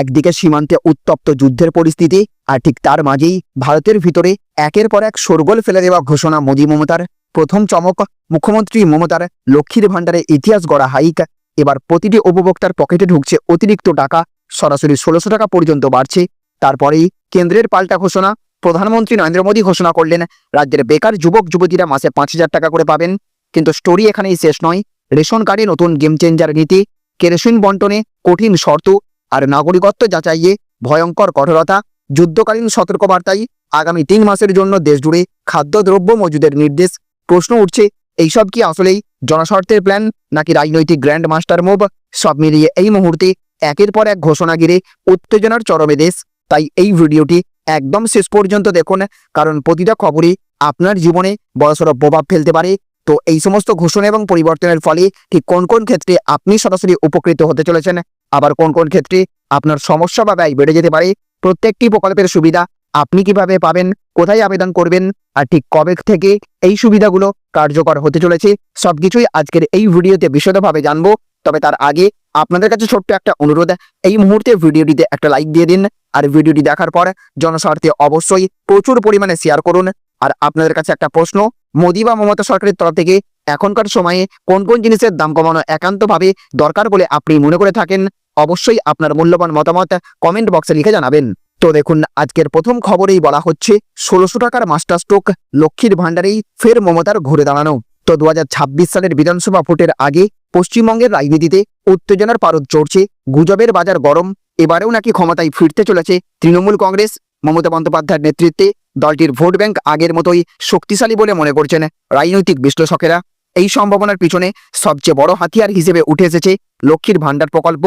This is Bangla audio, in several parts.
একদিকে সীমান্তে উত্তপ্ত যুদ্ধের পরিস্থিতি, আর ঠিক তার মাঝেই ভারতের ভিতরে একের পর এক শোরগোল ফেলে দেওয়া ঘোষণা মোদী মমতার। প্রথম চমক, মুখ্যমন্ত্রী মমতার লক্ষ্মীর ভাণ্ডারে ইতিহাস গড়া হাইক। এবার প্রতিটি উপভোক্তার পকেটে ঢুকছে অতিরিক্ত টাকা, সরাসরি ষোলোশো টাকা পর্যন্ত বাড়ছে। তারপরেই কেন্দ্রের পাল্টা ঘোষণা, প্রধানমন্ত্রী নরেন্দ্র মোদী ঘোষণা করলেন, রাজ্যের বেকার যুবক যুবতীরা মাসে পাঁচ হাজার টাকা করে পাবেন। কিন্তু স্টোরি এখানেই শেষ নয়। রেশন কার্ডে নতুন গেম চেঞ্জার নীতি, কেরোসিন বন্টনে কঠিন শর্ত আর নাগরিকত্ব যাচাইয়ে ভয়ঙ্কর কঠোরতা, যুদ্ধকালীন সতর্কবার্তায় আগামী তিন মাসের জন্য দেশজুড়ে খাদ্যদ্রব্য মজুদের নির্দেশ। প্রশ্ন উঠছে, এইসব কি আসলেই জনস্বার্থের প্ল্যান নাকি রাজনৈতিক গ্র্যান্ড মাস্টার মুভ সব মিলিয়ে এই মুহূর্তে একের পর এক ঘোষণা গিরে উত্তেজনার চরমে দেশ? তাই এই ভিডিওটি একদম শেষ পর্যন্ত দেখুন, কারণ প্রতিটা খবরই আপনার জীবনে বড়সড় প্রভাব ফেলতে পারে। তো এই সমস্ত ঘোষণা এবং পরিবর্তনের ফলে ঠিক কোন কোন ক্ষেত্রে আপনি সরাসরি উপকৃত হতে চলেছেন আবার কোন কোন ক্ষেত্রে আপনার সমস্যা বা ব্যয় বেড়ে যেতে পারে, প্রত্যেকটি প্রকল্পের সুবিধা আপনি কীভাবে পাবেন, কোথায় আবেদন করবেন আর ঠিক কবে থেকে এই সুবিধাগুলো কার্যকর হতে চলেছে, সবকিছুই আজকের এই ভিডিওতে বিশদভাবে জানব। তবে তার আগে আপনাদের কাছে ছোট্ট একটা অনুরোধ, এই মুহূর্তে ভিডিওটিতে একটা লাইক দিয়ে দিন আর ভিডিওটি দেখার পর জনস্বার্থে অবশ্যই প্রচুর পরিমাণে শেয়ার করুন। আর আপনাদের কাছে একটা প্রশ্ন, মোদি বা মমতা সরকারের তরফ থেকে এখনকার সময়ে কোন কোন জিনিসের দাম কমানো একান্তভাবে দরকার বলে আপনি মনে করে থাকেন? অবশ্যই আপনার মূল্যবান মতামত কমেন্ট বক্সে লিখে জানাবেন। তো দেখুন, আজকের প্রথম খবরেই বলা হচ্ছে, ষোলোশো টাকার মাস্টার স্ট্রোক লক্ষ্মীর ভাণ্ডারেই ফের মমতার ঘুরে দাঁড়ানো। তো দুহাজার ছাব্বিশ সালের বিধানসভা ভোটের আগে পশ্চিমবঙ্গের রাজনীতিতে উত্তেজনার পারদ চড়ছে, গুজবের বাজার গরম, এবারেও নাকি ক্ষমতায় ফিরতে চলেছে তৃণমূল কংগ্রেস। মমতা বন্দ্যোপাধ্যায়ের নেতৃত্বে দলটির ভোট ব্যাংক আগের মতোই শক্তিশালী বলে মনে করছেন রাজনৈতিক বিশ্লেষকেরা। এই সম্ভাবনার পিছনে সবচেয়ে বড় হাতিয়ার হিসেবে উঠে এসেছে লক্ষ্মীর ভাণ্ডার প্রকল্প।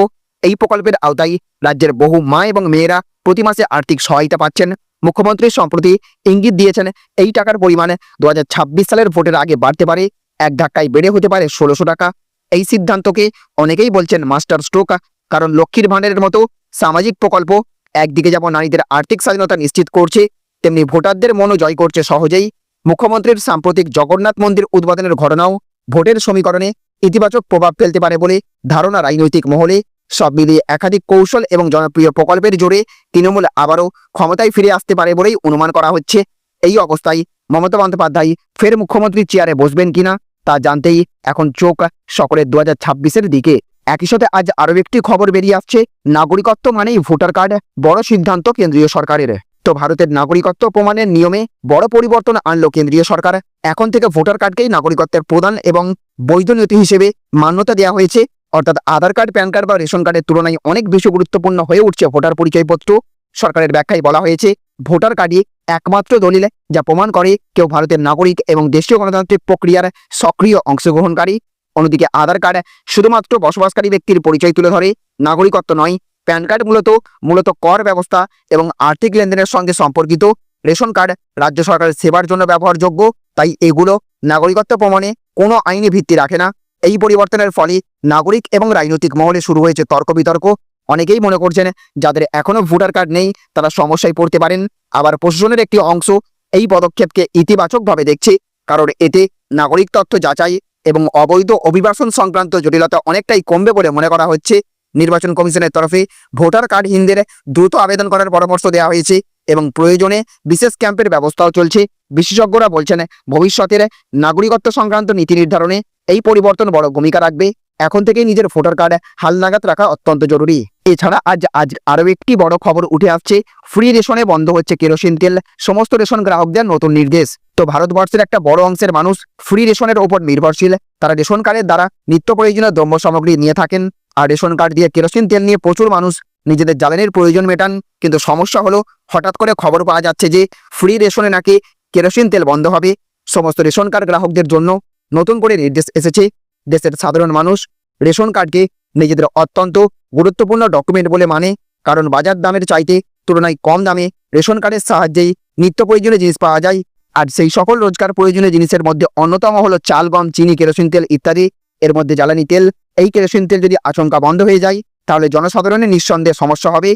এই প্রকল্পের আওতায় রাজ্যের বহু মা এবং মেয়েরা প্রতি মাসে আর্থিক সহায়তা পাচ্ছেন। মুখ্যমন্ত্রী সম্প্রতি ইঙ্গিত দিয়েছেন, এই টাকার পরিমাণ দু সালের ভোটের আগে বাড়তে পারে, এক ধাক্কায় বেড়ে হতে পারে ষোলোশো টাকা। এই সিদ্ধান্তকে অনেকেই বলছেন মাস্টার স্ট্রোক, কারণ লক্ষ্মীর ভাণ্ডারের মতো সামাজিক প্রকল্প একদিকে যেমন নারীদের আর্থিক স্বাধীনতা নিশ্চিত করছে, তেমনি ভোটারদের মনও জয় করছে সহজেই। মুখ্যমন্ত্রীর সাম্প্রতিক জগন্নাথ মন্দির উদ্বোধনের ঘটনাও ভোটের সমীকরণে ইতিবাচক প্রভাব ফেলতে পারে বলে ধারণা রাজনৈতিক মহলে। সব মিলিয়ে একাধিক কৌশল এবং জনপ্রিয় প্রকল্পের জোরে তৃণমূল আবারও ক্ষমতায় ফিরে আসতে পারে বলেই অনুমান করা হচ্ছে। এই অবস্থায় মমতা বন্দ্যোপাধ্যায় ফের মুখ্যমন্ত্রীর চেয়ারে বসবেন কিনা তা জানতেই এখন চোখ সকলের দু হাজার দিকে। একই সাথে আজ আরও একটি খবর বেরিয়ে আসছে। নাগরিকত্ব মানেই ভোটার কার্ড, বড় সিদ্ধান্ত কেন্দ্রীয় সরকারের। তো ভারতের নাগরিকত্ব প্রমাণের নিয়মে বড় পরিবর্তন আনলো কেন্দ্রীয় সরকার। এখন থেকে ভোটার কার্ডকেই নাগরিকত্বের প্রদান এবং বৈধ নথি হিসেবে মান্যতা দেওয়া হয়েছে। অর্থাৎ আধার কার্ড, প্যান কার্ড বা রেশন কার্ডের তুলনায় অনেক বেশি গুরুত্বপূর্ণ হয়ে উঠছে ভোটার পরিচয়পত্র। সরকারের ব্যাখ্যায় বলা হয়েছে, ভোটার কার্ডই একমাত্র দলিল যা প্রমাণ করে কেউ ভারতের নাগরিক এবং দেশীয় গণতান্ত্রিক প্রক্রিয়ার সক্রিয় অংশগ্রহণকারী। অন্যদিকে আধার কার্ড শুধুমাত্র বসবাসকারী ব্যক্তির পরিচয় তুলে ধরে, নাগরিকত্ব নয়, প্যান কার্ড মূলত মূলত কর ব্যবস্থা এবং আর্থিক লেনদেনের সঙ্গে সম্পর্কিত। রেশন কার্ড রাজ্য সরকারের সেবার জন্য ব্যবহারযোগ্য, তাই এগুলো নাগরিকত্ব প্রমাণে কোনো আইনি ভিত্তি রাখে না। এই পরিবর্তনের ফলে নাগরিক এবং রাজনৈতিক মহলে শুরু হয়েছে তর্ক বিতর্ক অনেকেই মনে করছেন, যাদের এখনও ভোটার কার্ড নেই, তারা সমস্যায় পড়তে পারেন। আবার প্রশাসনের একটি অংশ এই পদক্ষেপকে ইতিবাচকভাবে দেখছে, কারণ এতে নাগরিক তথ্য যাচাই এবং অবৈধ অভিবাসন সংক্রান্ত জটিলতা অনেকটাই কমবে বলে মনে করা হচ্ছে। নির্বাচন কমিশনের তরফে ভোটার কার্ডহীনদের দ্রুত আবেদন করার পরামর্শ দেওয়া হয়েছে এবং প্রয়োজনে বিশেষ ক্যাম্পের ব্যবস্থাও চলছে। বিশেষজ্ঞরা বলছেন, ভবিষ্যতের নাগরিকত্ব সংক্রান্ত নীতি নির্ধারণে এই পরিবর্তন বড় ভূমিকা রাখবে। এখন থেকেই নিজের ভোটার কার্ড হালনাগাদ রাখা অত্যন্ত জরুরি। এছাড়া আজ আজ আরও একটি বড় খবর উঠে আসছে। ফ্রি রেশনে বন্ধ হচ্ছে কেরোসিন তেল। সমস্ত রেশন গ্রাহকদের নতুন নির্দেশ। তো ভারতবর্ষের একটা বড় অংশের মানুষ ফ্রি রেশনের ওপর নির্ভরশীল। তারা রেশন কার্ডের দ্বারা নিত্য প্রয়োজনীয় দ্রব্য সামগ্রী নিয়ে থাকেন। আর রেশন কার্ড দিয়ে কেরোসিন তেল নিয়ে প্রচুর মানুষ নিজেদের জ্বালানির প্রয়োজন মেটান। কিন্তু সমস্যা হলো, হঠাৎ করে খবর পাওয়া যাচ্ছে যে, ফ্রি রেশনে নাকি কেরোসিন তেল বন্ধ হবে। সমস্ত রেশন কার্ড গ্রাহকদের জন্য নতুন করে নির্দেশ এসেছে। দেশের সাধারণ মানুষ রেশন কার্ডকে নিজেদের অত্যন্ত গুরুত্বপূর্ণ ডকুমেন্ট বলে মানে। কারণ বাজার দামের চাইতে তুলনায় কম দামে রেশন কার্ডের সাহায্যেই নিত্য প্রয়োজনীয় জিনিস পাওয়া যায়। আর সেই সকল রোজগার প্রয়োজনীয় জিনিসের মধ্যে অন্যতম হলো চাল, গম, চিনি, কেরোসিন তেল ইত্যাদি। এর মধ্যে জ্বালানি তেল, এই কেরোসিন তেল যদি আশঙ্কা বন্ধ হয়ে যায়, তাহলে জনসাধারণের নিঃসন্দেহে সমস্যা হবে।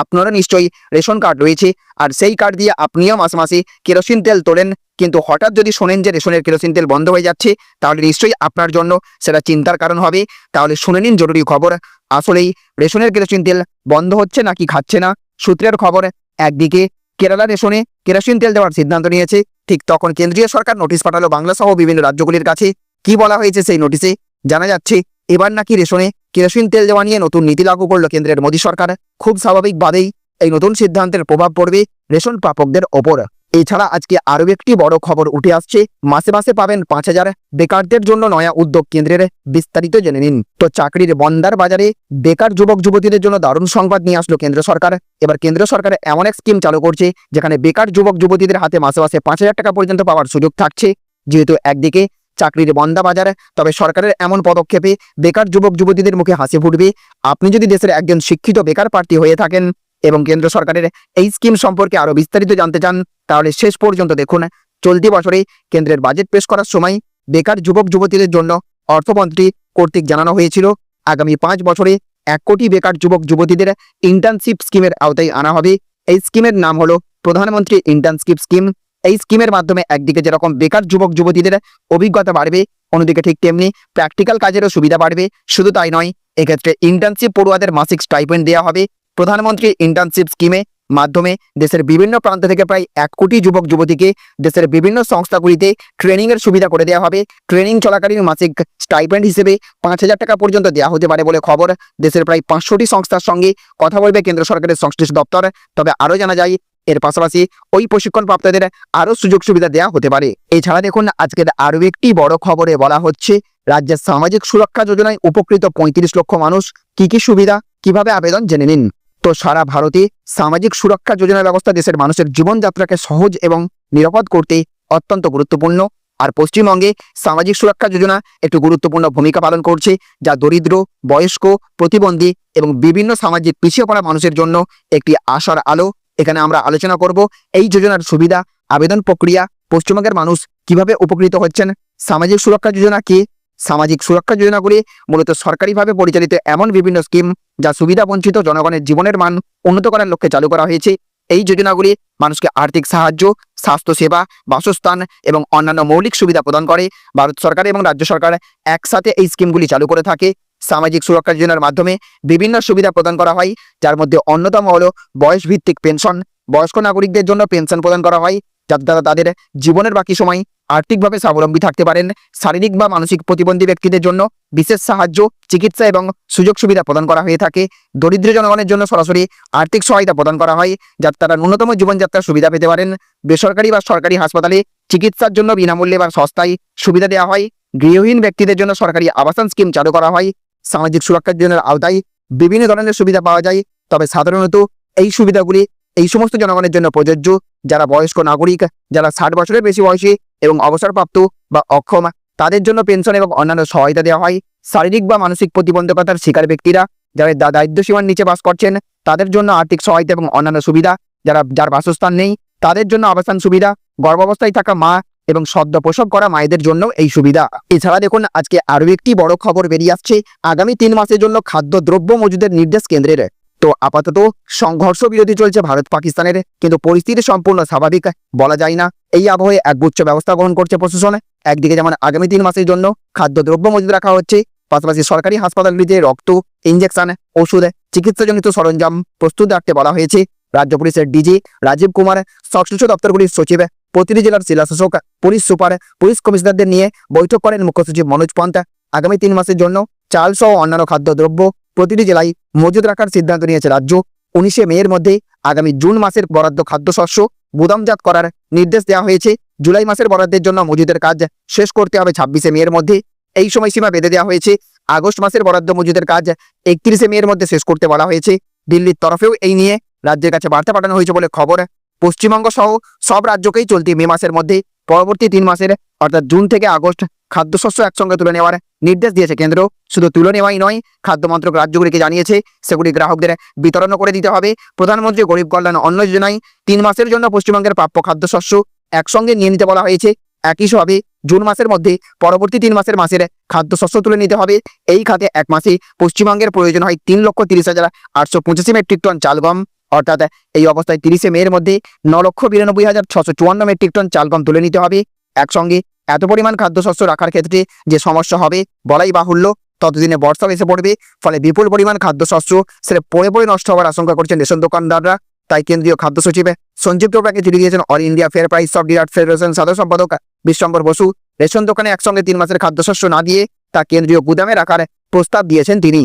আপনারও নিশ্চয়ই রেশন কার্ড রয়েছে। আর সেই কার্ড দিয়ে আপনিও মাসে মাসে কেরোসিন তেল তোলেন। কিন্তু হঠাৎ যদি শোনেন যে রেশনের কেরোসিন তেল বন্ধ হয়ে যাচ্ছে, তাহলে নিশ্চয়ই আপনার জন্য সেটা চিন্তার কারণ হবে। তাহলে শুনে নিন জরুরি খবর। আসলেই রেশনের কেরোসিন তেল বন্ধ হচ্ছে নাকি খাচ্ছে না? সূত্রের খবর একদিকে কেরালা রেশনে কেরোসিন তেল দেওয়ার সিদ্ধান্ত নিয়েছে। ঠিক তখন কেন্দ্রীয় সরকার নোটিশ পাঠালো বাংলা সহ বিভিন্ন রাজ্যগুলির কাছে। কি বলা হয়েছে সেই নোটিশে? জানা যাচ্ছে এবার নাকি রেশনে কেরোসিন তেল দেওয়া নিয়ে নতুন নীতি লাগু করল কেন্দ্রের মোদী সরকার। খুব স্বাভাবিকভাবেই এই নতুন সিদ্ধান্তের প্রভাব পড়বে রেশন প্রাপকদের ওপর। এছাড়া আজকে আরও একটি বড় খবর উঠে আসছে, মাসে মাসে পাবেন পাঁচ হাজার বেকারদের জন্য নয়া উদ্যোগ কেন্দ্রের, বিস্তারিত জেনে নিন। তো চাকরির বন্দার বাজারে বেকার যুবক যুবতীদের জন্য দারুণ সংবাদ নিয়ে আসলো কেন্দ্র সরকার। এবার কেন্দ্র সরকার এমন এক স্কিম চালু করছে, যেখানে বেকার যুবক যুবতীদের হাতে মাসে মাসে পাঁচ হাজার টাকা পর্যন্ত পাওয়ার সুযোগ থাকছে। যেহেতু একদিকে চাকরির বন্দা বাজার, তবে সরকারের এমন পদক্ষেপে বেকার যুবক যুবতীদের মুখে হাসি ফুটবে। আপনি যদি দেশের একজন শিক্ষিত বেকার প্রার্থী হয়ে থাকেন এবং কেন্দ্র সরকারের এই স্কিম সম্পর্কে আরও বিস্তারিত জানতে চান, তাহলে শেষ পর্যন্ত দেখুন। চলতি বছরে কেন্দ্রের বাজেট পেশ করার সময় বেকার যুবক যুবতীদের জন্য অর্থমন্ত্রী কর্তৃক জানানো হয়েছিল, আগামী পাঁচ বছরে এক কোটি বেকার যুবক যুবতীদের ইন্টার্নশিপ স্কিমের আওতায় আনা হবে। এই স্কিমের নাম হলো প্রধানমন্ত্রী ইন্টার্নশিপ স্কিম এই স্কিমের মাধ্যমে একদিকে যেরকম বেকার যুবক যুবতীদের অভিজ্ঞতা বাড়বে, অন্যদিকে ঠিক তেমনি প্র্যাকটিক্যাল কাজেরও সুবিধা বাড়বে। শুধু তাই নয়, এক্ষেত্রে ইন্টার্নশিপ পড়ুয়াদের মাসিক স্টাইপেন্ড দেওয়া হবে। প্রধানমন্ত্রী ইন্টার্নশিপ স্কিমে মাধ্যমে দেশের বিভিন্ন প্রান্ত থেকে প্রায় এক কোটি যুবক যুবতীকে দেশের বিভিন্ন সংস্থাগুলিতে ট্রেনিং এর সুবিধা করে দেওয়া হবে। ট্রেনিং চলাকালীন মাসিক স্টাইপেন্ড হিসেবে পাঁচ হাজার টাকা পর্যন্ত দেওয়া হতে পারে বলে খবর দেশের প্রায় পাঁচশোটি সংস্থার সঙ্গে কথা বলবে কেন্দ্র সরকারের সংশ্লিষ্ট দপ্তর। তবে আরও জানা যায় এর পাশাপাশি ওই প্রশিক্ষণপ্রাপ্তদের আরও সুযোগ সুবিধা দেওয়া হতে পারে। এছাড়া দেখুন, আজকের আরও একটি বড় খবরে বলা হচ্ছে, রাজ্যের সামাজিক সুরক্ষা যোজনায় উপকৃত পঁয়ত্রিশ লক্ষ মানুষ কি কি সুবিধা, কীভাবে আবেদন জেনে নিন? তো সারা ভারতে সামাজিক সুরক্ষা যোজনা ব্যবস্থা দেশের মানুষের জীবনযাত্রাকে সহজ এবং নিরাপদ করতে অত্যন্ত গুরুত্বপূর্ণ। আর পশ্চিমবঙ্গে সামাজিক সুরক্ষা যোজনা একটি গুরুত্বপূর্ণ ভূমিকা পালন করছে, যা দরিদ্র, বয়স্ক, প্রতিবন্ধী এবং বিভিন্ন সামাজিক পিছিয়ে পড়া মানুষের জন্য একটি আশার আলো এখানে আমরা আলোচনা করব এই যোজনার সুবিধা, আবেদন প্রক্রিয়া, পশ্চিমবঙ্গের মানুষ কীভাবে উপকৃত হচ্ছেন, সামাজিক সুরক্ষা যোজনা কি? সামাজিক সুরক্ষা যোজনাগুলি মূলত সরকারিভাবে পরিচালিত এমন বিভিন্ন স্কিম যা সুবিধা বঞ্চিত জনগণের জীবনের মান উন্নত করার লক্ষ্যে চালু করা হয়েছে। এই যোজনাগুলি মানুষকে আর্থিক সাহায্য, স্বাস্থ্যসেবা, বাসস্থান এবং অন্যান্য মৌলিক সুবিধা প্রদান করে। ভারত সরকার এবং রাজ্য সরকার একসাথে এই স্কিমগুলি চালু করে থাকে। সামাজিক সুরক্ষা যোজনার মাধ্যমে বিভিন্ন সুবিধা প্রদান করা হয়, যার মধ্যে অন্যতম হলো বয়সভিত্তিক পেনশন। বয়স্ক নাগরিকদের জন্য পেনশন প্রদান করা হয়, যাতে তারা তাদের জীবনের বাকি সময় আর্থিকভাবে স্বাবলম্বী থাকতে পারেন। শারীরিক বা মানসিক প্রতিবন্ধী ব্যক্তিদের জন্য বিশেষ সাহায্য, চিকিৎসা এবং সুযোগ সুবিধা প্রদান করা হয়ে থাকে। দরিদ্র জনগণের জন্য সরাসরি আর্থিক সহায়তা প্রদান করা হয়, যাতে তারা ন্যূনতম জীবনযাত্রার সুবিধা পেতে পারেন। বেসরকারি বা সরকারি হাসপাতালে চিকিৎসার জন্য বিনামূল্যে বা সস্তায় সুবিধা দেওয়া হয়। গৃহহীন ব্যক্তিদের জন্য সরকারি আবাসন স্কিম চালু করা হয়। সামাজিক সুরক্ষার জন্য আওতায় বিভিন্ন ধরনের সুবিধা পাওয়া যায়। তবে সাধারণত এই সুবিধাগুলি এই সমস্ত জনগণের জন্য প্রযোজ্য। যারা বয়স্ক নাগরিক, যারা ষাট বছরের বেশি বয়সী এবং অবসরপ্রাপ্ত বা অক্ষম, তাদের জন্য পেনশন এবং অন্যান্য সহায়তা দেওয়া হয়। শারীরিক বা মানসিক প্রতিবন্ধকতার শিকার ব্যক্তিরা, যারা দা- দারিদ্র্য সীমার নিচে বাস করছেন, তাদের জন্য আর্থিক সহায়তা এবং অন্যান্য সুবিধা। যারা যার বাসস্থান নেই, তাদের জন্য আবাসন সুবিধা। গর্ভাবস্থায় থাকা মা এবং সদ্য প্রসব করা মায়েদের জন্য এই সুবিধা। এছাড়া দেখুন, আজকে আরও একটি বড় খবর বেরিয়ে আসছে। আগামী তিন মাসের জন্য খাদ্যদ্রব্য মজুদের নির্দেশ কেন্দ্রের। তো আপাতত সংঘর্ষ বিরতি চলছে ভারত পাকিস্তানের, কিন্তু পরিস্থিতি সম্পূর্ণ স্বাভাবিক বলা যায় না। এই আবহে একগুচ্ছ ব্যবস্থা গ্রহণ করছে প্রশাসন। একদিকে যেমন আগামী তিন মাসের জন্য খাদ্যদ্রব্য মজুদ রাখা হচ্ছে, পাশাপাশি সরকারি হাসপাতালগুলিতে রক্ত ইঞ্জেকশন ওষুধ, চিকিৎসাজনিত সরঞ্জাম প্রস্তুত রাখতে বলা হয়েছে। রাজ্য পুলিশের ডিজি রাজীব কুমার সংশ্লিষ্ট দপ্তরগুলির সচিব প্রতিটি জেলার জেলাশাসক পুলিশ সুপার, পুলিশ কমিশনারদের নিয়ে বৈঠক করেন মুখ্য সচিব মনোজ পন্থা। আগামী তিন মাসের জন্য চাল সহ অন্যান্য খাদ্যদ্রব্য প্রতিটি জেলায় মজুদ রাখার সিদ্ধান্ত নিয়েছে রাজ্য। উনিশে মেয়ের মধ্যে আগামী জুন মাসের বরাদ্দ খাদ্যশস্য গুদামজাত করার নির্দেশ দেওয়া হয়েছে। জুলাই মাসের বরাদ্দের জন্য মজুদের কাজ শেষ করতে হবে ছাব্বিশে মেয়ের মধ্যে। এই সময়সীমা বেঁধে দেওয়া হয়েছে। আগস্ট মাসের বরাদ্দ মজুদের কাজ একত্রিশে মেয়ের মধ্যে শেষ করতে বলা হয়েছে। দিল্লির তরফেও এই নিয়ে রাজ্যের কাছে বার্তা পাঠানো হয়েছে বলে খবর পশ্চিমবঙ্গ সহ সব রাজ্যকেই চলতি মে মাসের মধ্যে পরবর্তী তিন মাসের, অর্থাৎ জুন থেকে আগস্ট, খাদ্যশস্য একসঙ্গে তুলে নেওয়ার নির্দেশ দিয়েছে কেন্দ্র। শুধু তুলে নেওয়াই নয় খাদ্য মন্ত্রক রাজ্যগুলিকে জানিয়েছে, সেগুলি গ্রাহকদের বিতরণও করে দিতে হবে। প্রধানমন্ত্রী গরিব কল্যাণ অন্ন যোজনায় তিন মাসের জন্য পশ্চিমবঙ্গের প্রাপ্য খাদ্যশস্য একসঙ্গে নিয়ে নিতে বলা হয়েছে। একইভাবে জুন মাসের মধ্যে পরবর্তী তিন মাসের মাসের খাদ্যশস্য তুলে নিতে হবে। এই খাতে এক মাসে পশ্চিমবঙ্গের প্রয়োজন হয় তিন লক্ষ তিরিশ হাজার আটশো পঁচাশি মেট্রিক টন চাল গম। অর্থাৎ এই অবস্থায় তিরিশে মেয়ের মধ্যে ন লক্ষ বিরানব্বই হাজার ছশো চুয়ান্ন মেট্রিক টন চাল গম তুলে নিতে হবে। একসঙ্গে এত পরিমাণ খাদ্যশস্য রাখার ক্ষেত্রে যে সমস্যা হবে, বলাই বাহুল্য, ততদিনে বর্ষাও এসে পড়বে, ফলে বিপুল পরিমাণ খাদ্যশস্য সেটা পড়ে পড়ে নষ্ট হওয়ার আশঙ্কা করছেন রেশন দোকানদাররা। তাই কেন্দ্রীয় খাদ্য সচিব সঞ্জীব টোপরাকে চিঠি দিয়েছেন, all India fair price of dealer federation সাধারণ সম্পাদক বিশ্বম্বর বসু। রেশন দোকানে একসঙ্গে তিন মাসের খাদ্যশস্য না দিয়ে তা কেন্দ্রীয় গুদামে রাখার প্রস্তাব দিয়েছেন তিনি।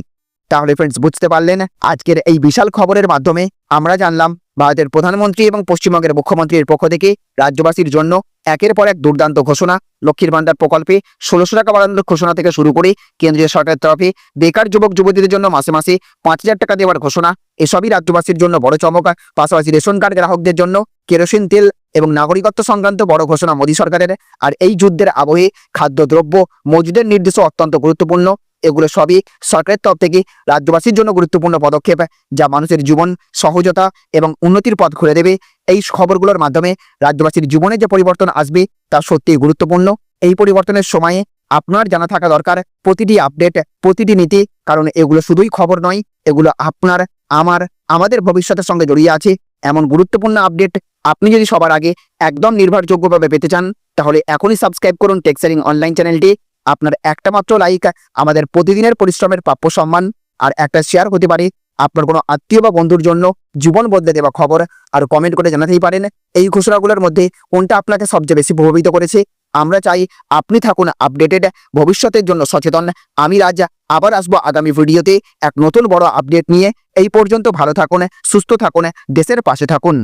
তাহলে ফ্রেন্ডস বুঝতে পারলেন? আজকের এই বিশাল খবরের মাধ্যমে আমরা জানলাম, ভারতের প্রধানমন্ত্রী এবং পশ্চিমবঙ্গের মুখ্যমন্ত্রীর পক্ষ থেকে রাজ্যবাসীর জন্য একের পর এক দুর্দান্ত ঘোষণা, লক্ষ্মীর ভান্ডার প্রকল্পে ষোলোশো টাকা বাড়ানোর ঘোষণা থেকে শুরু করে কেন্দ্রীয় সরকারের তরফে বেকার যুবক যুবতীদের জন্য মাসে মাসে পাঁচ হাজার টাকা দেওয়ার ঘোষণা, এসবই রাজ্যবাসীর জন্য বড় চমক। পাশাপাশি রেশন কার্ড গ্রাহকদের জন্য কেরোসিন, তেল এবং নাগরিকত্ব সংক্রান্ত বড় ঘোষণা মোদী সরকারের। আর এই যুদ্ধের আবহে খাদ্যদ্রব্য মজুদের নির্দেশও অত্যন্ত গুরুত্বপূর্ণ। এগুলো সবই সরকারের তরফ থেকে রাজ্যবাসীর জন্য গুরুত্বপূর্ণ পদক্ষেপ, যা মানুষের জীবন, সহজতা এবং উন্নতির পথ খুলে দেবে। এই খবরগুলোর মাধ্যমে রাজ্যবাসীর জীবনে যে পরিবর্তন আসবে, তা সত্যিই গুরুত্বপূর্ণ। এই পরিবর্তনের সময়ে আপনার জানা থাকা দরকার, প্রতিটি আপডেট, প্রতিটি নীতি, কারণ এগুলো শুধুই খবর নয়, এগুলো আপনার, আমার, আমাদের ভবিষ্যতের সঙ্গে জড়িয়ে আছে। এমন গুরুত্বপূর্ণ আপডেট আপনি যদি সবার আগে একদম নির্ভরযোগ্যভাবে পেতে চান, তাহলে এখনই সাবস্ক্রাইব করুন টেক্সারিং অনলাইন চ্যানেলটি। আপনার একটা মাত্র লাইক আমাদের প্রতিদিনের পরিশ্রমের প্রাপ্য সম্মান আর একটা শেয়ার হতে পারে আপনার কোনো আত্মীয় বা বন্ধুর জন্য জীবন বদলে দেওয়া খবর আর কমেন্ট করে জানাতেই পারেন। এই ঘোষণাগুলোর মধ্যে কোনটা আপনাকে সবচেয়ে বেশি প্রভাবিত করেছে? আমরা চাই আপনি থাকুন আপডেটেড ভবিষ্যতের জন্য সচেতন। আমি রাজা, আবার আসব আগামী ভিডিওতে এক নতুন বড় আপডেট নিয়ে। এই পর্যন্ত ভালো থাকুন, সুস্থ থাকুন, দেশের পাশে থাকুন।